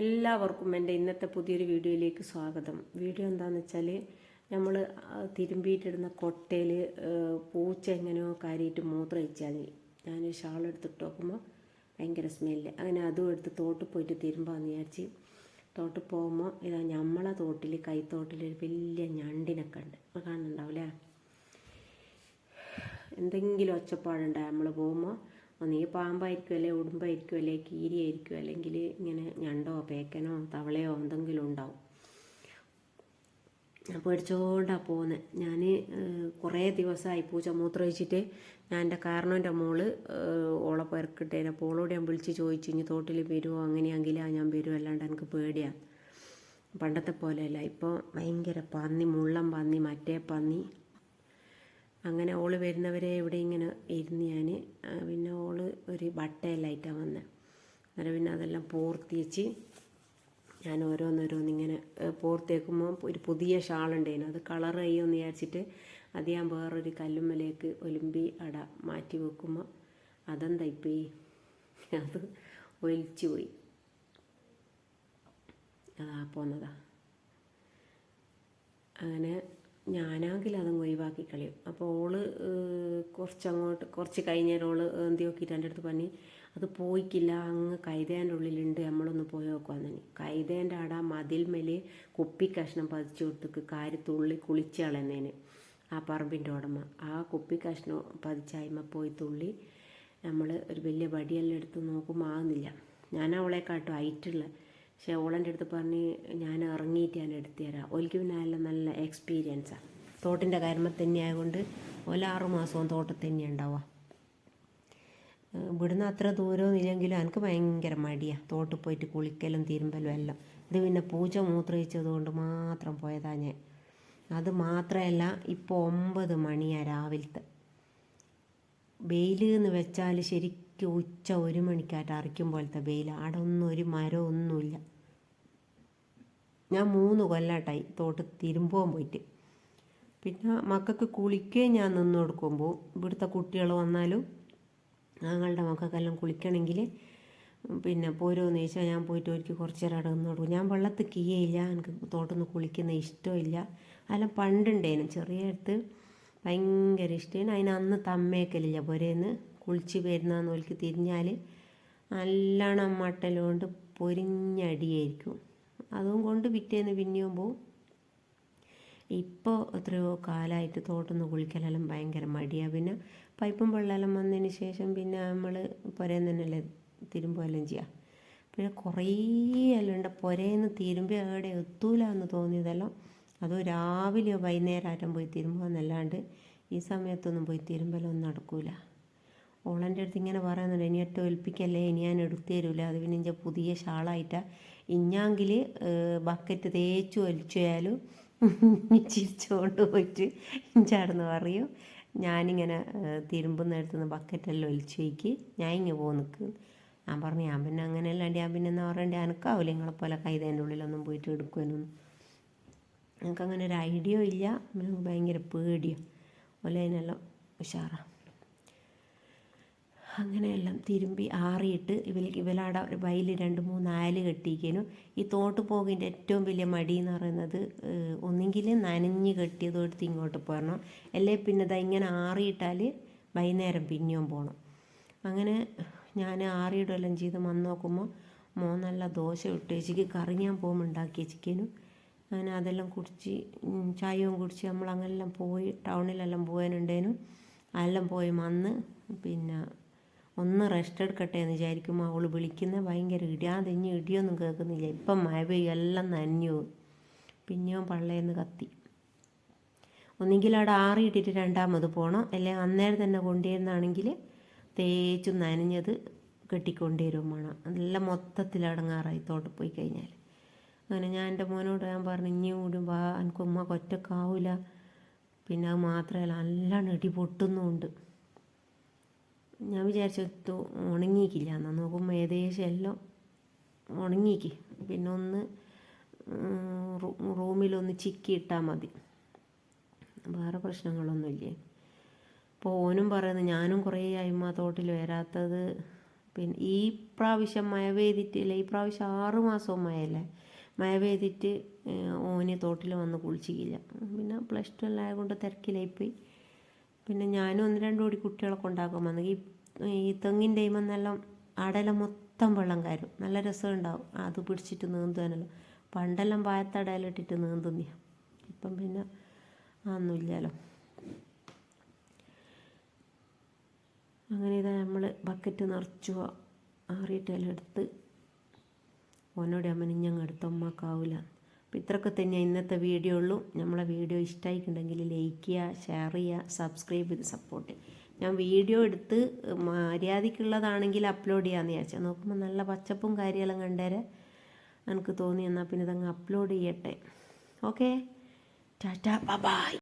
എല്ലാവർക്കും എന്റെ ഇന്നത്തെ പുതിയൊരു വീഡിയോയിലേക്ക് സ്വാഗതം. വീഡിയോ എന്താണെന്ന് വെച്ചാൽ നമ്മൾ തിരുമ്പിയിട്ടിടുന്ന കൊട്ടയിൽ പൂച്ച എങ്ങനെയോ കാര്യമായിട്ട് മൂത്രം വെച്ചാൽ ഞാൻ ഷാൾ എടുത്തിട്ട് നോക്കുമ്പോൾ ഭയങ്കര സ്മെല്ല്. അങ്ങനെ അതും എടുത്ത് തോട്ട് പോയിട്ട് തിരുമ്പാന്ന് വിചാരിച്ച് തോട്ടിൽ പോകുമ്പോൾ ഇതാ നമ്മളെ തോട്ടിൽ കൈത്തോട്ടിൽ ഒരു വലിയ ഞണ്ടിനൊക്കെ ഉണ്ട്. കാണുന്നുണ്ടാവില്ലേ എന്തെങ്കിലും ഒച്ചപ്പാടുണ്ടായി നമ്മൾ പോകുമ്പോൾ ഒന്നീ പാമ്പായിരിക്കും അല്ലെ ഉടുമ്പായിരിക്കും അല്ലെ കീരിയായിരിക്കും അല്ലെങ്കിൽ ഇങ്ങനെ ഞണ്ടോ പേക്കനോ തവളയോ എന്തെങ്കിലും ഉണ്ടാവും. പേടിച്ചോണ്ടാണ് പോകുന്നത് ഞാൻ കുറേ ദിവസമായി പൂച്ച മൂത്രമൊഴിച്ചിട്ട് ഞാൻ എന്റെ കാരണവന്റെ മോൾ ഓളെ പെരക്കിട്ടേനെ അപ്പോൾ ഓളോട് ഞാൻ വിളിച്ച് ചോദിച്ചു ഇനി തോട്ടിൽ വരുമോ അങ്ങനെയാണെങ്കിലാ ഞാൻ വരും. അല്ലാണ്ട് എനിക്ക് പേടിയാണ് പണ്ടത്തെ പോലെയല്ല. ഇപ്പോൾ ഭയങ്കര പന്നി മുള്ളം പന്നി മറ്റേ പന്നി. അങ്ങനെ ഓൾ വരുന്നവരെ ഇവിടെ ഇങ്ങനെ ഇരുന്ന് ഒരു ബട്ടയിലായിട്ടാണ് വന്നത് അന്നേരം പിന്നെ അതെല്ലാം പൂർത്തിച്ച് ഞാൻ ഓരോന്നോരോന്നിങ്ങനെ പൂർത്തിയാക്കുമ്പോൾ ഒരു പുതിയ ഷാളുണ്ടായിരുന്നു. അത് കളർ ചെയ്യുമെന്ന് വിചാരിച്ചിട്ട് അത് ഞാൻ വേറൊരു കല്ലുമ്മലേക്ക് ഒലുമ്പി അട മാറ്റി വെക്കുമ്പോൾ അതെന്താ ഇപ്പം? അത് ഒലിച്ചു പോയി. അതാ പോന്നതാ. അങ്ങനെ ഞാനാണെങ്കിൽ അതങ്ങ് ഒഴിവാക്കി കളയും. അപ്പോൾ ഓൾ കുറച്ചങ്ങോട്ട് കുറച്ച് കഴിഞ്ഞേരം ഓൾ എന്തി നോക്കിയിട്ട് എന്റെ അടുത്ത് പറഞ്ഞു അത് പോയിക്കില്ല അങ്ങ് കൈതേന്റെ ഉള്ളിലുണ്ട് നമ്മളൊന്ന് പോയി നോക്കുവാന്ന് കൈതേന്റെ ആട മേലെ കുപ്പി കഷ്ണം പതിച്ചു കൊടുത്തേക്ക് കാരി തുള്ളി കുളിച്ച് കളയുന്നതിന് ആ പറമ്പിന്റെ ഉടമ. ആ കുപ്പി കഷ്ണം പതിച്ചായ്മ പോയി തുള്ളി നമ്മൾ ഒരു വലിയ വടിയെല്ലാം എടുത്ത് നോക്കുമ്പോൾ ആകുന്നില്ല ഞാൻ അവളെ കാട്ടും ഹൈറ്റുള്ള പക്ഷെ ഓളന്റെ അടുത്ത് പറഞ്ഞ് ഞാൻ ഇറങ്ങിയിട്ട് ഞാൻ എടുത്തു തരാം. ഓലിക്ക് പിന്നെ നല്ല നല്ല എക്സ്പീരിയൻസാണ് തോട്ടിന്റെ കാര്യമ തന്നെ ആയതുകൊണ്ട് ഓല ആറു മാസവും തോട്ടത്തിൽ തന്നെ ഉണ്ടാവുക. ഇവിടുന്ന് അത്ര ദൂരമൊന്നും ഇല്ലെങ്കിലും എനിക്ക് ഭയങ്കര മടിയാണ് തോട്ടിൽ പോയിട്ട് കുളിക്കലും തിരുമ്പലും എല്ലാം. ഇത് പിന്നെ പൂച്ച മൂത്രയിച്ചത് കൊണ്ട് മാത്രം പോയതാണ് ഞാൻ. അത് മാത്രമല്ല ഇപ്പോൾ ഒമ്പത് മണിയാണ് രാവിലത്തെ. വെയിൽ എന്ന് വെച്ചാൽ ശരിക്കും ഉച്ച ഒരു മണിക്കായിട്ട് അറിക്കും പോലത്തെ വെയിൽ അവിടെ ഒന്നും ഒരു മരം ഒന്നുമില്ല ഞാൻ മൂന്ന് കൊല്ലാട്ടായി തോട്ട് തിരുമ്പോൻ പോയിട്ട്. പിന്നെ മക്കൾക്ക് കുളിക്കുകയും ഞാൻ നിന്ന് കൊടുക്കുമ്പോൾ ഇവിടുത്തെ കുട്ടികൾ വന്നാലും ഞങ്ങളുടെ മക്കൾക്കെല്ലാം കുളിക്കണമെങ്കിൽ പിന്നെ പോരോന്ന് ചോദിച്ചാൽ ഞാൻ പോയിട്ട് ഒരിക്കൽ കുറച്ച് നേരം അവിടെ നിന്ന് കൊടുക്കും ഞാൻ വെള്ളത്തിൽ കീയയില്ല എനിക്ക് തോട്ടൊന്ന് കുളിക്കുന്ന ഇഷ്ടമില്ല. അതെല്ലാം പണ്ടുണ്ടേനും. ചെറിയ അടുത്ത് ഭയങ്കര ഇഷ്ടമാണ് അതിന് അന്ന് തമ്മേക്കലില്ല. പുരേന്ന് കുളിച്ച് വരുന്നതെന്ന് ഓൽക്ക് തിരിഞ്ഞാൽ നല്ലോണം മട്ടലുകൊണ്ട് പൊരിഞ്ഞടിയായിരിക്കും. അതും കൊണ്ട് പിറ്റേന്ന് പിന്നെയും പോവും. ഇപ്പോൾ എത്രയോ കാലമായിട്ട് തോട്ടുനിന്ന് കുളിക്കലെല്ലാം ഭയങ്കര മടിയാണ് പിന്നെ പൈപ്പും വെള്ളമെല്ലാം വന്നതിന് ശേഷം പിന്നെ നമ്മൾ പുരേന്ന് തന്നെയല്ലേ തിരുമ്പുകയെല്ലാം ചെയ്യുക പിന്നെ കുറേ എല്ലാം ഉണ്ട്. പുരേന്ന് തിരുമ്പി എവിടെ എത്തൂല എന്ന് തോന്നിയതെല്ലാം അതോ രാവിലെയോ വൈകുന്നേരം ആരും പോയി തിരുമ്പുകയെന്നല്ലാണ്ട് ഈ സമയത്തൊന്നും പോയി തിരുമ്പലൊന്നും നടക്കൂല. ഓളന്റെ അടുത്ത് ഇങ്ങനെ പറയുന്നുണ്ട് ഇനി ഒറ്റ ഒൽപ്പിക്കല്ലേ ഇനി ഞാൻ എടുത്തു തരൂല. അത് പിന്നെ ഇഞ്ച പുതിയ ഷാളായിട്ടാണ് ഇഞ്ഞാങ്കിൽ ബക്കറ്റ് തേച്ചു ഒലിച്ചാലും ചിരിച്ചുകൊണ്ട് പോയിട്ട് ഇഞ്ചാടെന്ന് പറയും ഞാനിങ്ങനെ തിരുമ്പുന്ന അടുത്തുനിന്ന് ബക്കറ്റെല്ലാം ഒലിച്ച് വയ്ക്ക് ഞാൻ ഇങ്ങ് നിൽക്കും ഞാൻ പറഞ്ഞു ഞാൻ പിന്നെ അങ്ങനെയല്ലാണ്ട് ഞാൻ പിന്നെ എന്താ പറയണ്ടേ എനിക്കാവില്ല നിങ്ങളെപ്പോലെ കൈതേന്റെ ഉള്ളിലൊന്നും പോയിട്ട് എടുക്കുവാനൊന്നും അങ്ങനെ ഒരു ഐഡിയ ഇല്ല. ഞങ്ങൾക്ക് ഭയങ്കര പേടിയോ. ഒലേനെല്ലാം ഉഷാറാണ് അങ്ങനെയെല്ലാം തിരുമ്പി ആറിയിട്ട് ഇവൽ ഇവലാടെ ഒരു വയൽ രണ്ട് മൂന്ന് അയൽ കെട്ടിയിരിക്കാനും. ഈ തോട്ട് പോകിന്റെ ഏറ്റവും വലിയ മടി എന്ന് പറയുന്നത് ഒന്നെങ്കിൽ നനഞ്ഞ് കെട്ടിയതെടുത്ത് ഇങ്ങോട്ട് പോരണം. അല്ലേ പിന്നെ ഇതാ ഇങ്ങനെ ആറിയിട്ടാൽ വൈകുന്നേരം പിന്നെയും പോകണം അങ്ങനെ ഞാൻ ആറിയിടെല്ലാം ചെയ്ത് വന്ന് നോക്കുമ്പോൾ മോൻ നല്ല ദോശ ഇട്ട് വെച്ചിക്ക് കറി ഞാൻ പോകുമ്പോൾ ഉണ്ടാക്കി വെച്ചിക്കേനും അങ്ങനെ അതെല്ലാം കുടിച്ച് ചായയും കുടിച്ച് നമ്മൾ അങ്ങനെല്ലാം പോയി ടൗണിലെല്ലാം പോകാനുണ്ടേനു. അതെല്ലാം പോയി വന്ന് പിന്നെ ഒന്ന് റെസ്റ്റ് എടുക്കട്ടെ എന്ന് വിചാരിക്കുമ്പോൾ അവൾ വിളിക്കുന്നത് ഭയങ്കര ഇടി. ആ തെഞ്ഞ് ഇടിയൊന്നും കേൾക്കുന്നില്ല. ഇപ്പം മഴ പെയ്യും എല്ലാം നനഞ്ഞു പിന്നെയും പള്ളേന്ന് കത്തി. ഒന്നെങ്കിൽ അവിടെ ആറിയിട്ടിട്ട് രണ്ടാമത് പോകണം അല്ലെങ്കിൽ അന്നേരം തന്നെ കൊണ്ടുവരുന്നതാണെങ്കിൽ തേച്ചും നനഞ്ഞത് കെട്ടിക്കൊണ്ടുവരും വേണം. നല്ല മൊത്തത്തിൽ അടങ്ങാറായി തോട്ട് പോയി കഴിഞ്ഞാൽ അങ്ങനെ ഞാൻ എന്റെ മോനോട് ഞാൻ പറഞ്ഞു ഇനി കൂടും വാ എനിക്ക് ഉമ്മ കൊറ്റക്കാവില്ല പിന്നെ അത് മാത്രമല്ല നല്ലോണം ഇടി പൊട്ടുന്നുമുണ്ട് ഞാൻ വിചാരിച്ചു ഉണങ്ങിക്കില്ല എന്നാൽ നോക്കുമ്പോൾ ഏകദേശം എല്ലാം ഉണങ്ങിക്ക് പിന്നെ ഒന്ന് റൂമിലൊന്ന് ചിക്കി ഇട്ടാൽ മതി. വേറെ പ്രശ്നങ്ങളൊന്നുമില്ലേ? അപ്പോൾ ഓനും പറയുന്നത് ഞാനും കുറേ അയ്മ തോട്ടിൽ വരാത്തത്. പിന്നെ ഈ പ്രാവശ്യം മഴ പെയ്തിട്ടില്ല ഈ പ്രാവശ്യം ആറ് മാസവും മഴയല്ലേ? മഴ പെയ്തിട്ട് ഓന് തോട്ടിൽ വന്ന് കുളിച്ചിക്കില്ല. പിന്നെ പ്ലസ് ടു എല്ലാം കൊണ്ട് തിരക്കിലായിപ്പോയി പിന്നെ ഞാനും ഒന്ന് രണ്ടു കൂടി കുട്ടികളെ കൊണ്ടാക്കാൻ വന്നു. ഈ തെങ്ങിന്റെ ഇമെന്നെല്ലാം അടല മൊത്തം വെള്ളം കയറും. നല്ല രസമുണ്ടാവും. അത് പിടിച്ചിട്ട് നീന്തുവാനല്ലോ പണ്ടെല്ലാം പായത്തടയിലിട്ടിട്ട് നീന്തുന്നിയ. ഇപ്പം പിന്നെ അതൊന്നുമില്ലല്ലോ അങ്ങനെ ഇതാ നമ്മൾ ബക്കറ്റ് നിറച്ചു ആറിയിട്ടെല്ലാം എടുത്ത് ഓനോട് അമ്മ ഞങ്ങൾ എടുത്തമ്മക്കാവില്ല അപ്പോൾ ഇത്രയൊക്കെ തന്നെ ഇന്നത്തെ വീഡിയോ ഉള്ളൂ. നമ്മളെ വീഡിയോ ഇഷ്ടമായിട്ടുണ്ടെങ്കിൽ ലൈക്ക് ചെയ്യുക ഷെയർ ചെയ്യുക സബ്സ്ക്രൈബ് ചെയ്ത് സപ്പോർട്ട് ഞാൻ വീഡിയോ എടുത്ത് മര്യാദയ്ക്കുള്ളതാണെങ്കിൽ അപ്ലോഡ് ചെയ്യാമെന്ന് വിചാരിച്ചാൽ നോക്കുമ്പോൾ നല്ല പച്ചപ്പും കാര്യമെല്ലാം കണ്ടേരെ. എനിക്ക് തോന്നി എന്നാൽ പിന്നെ ഇതങ്ങ് അപ്ലോഡ് ചെയ്യട്ടെ. Okay Tata by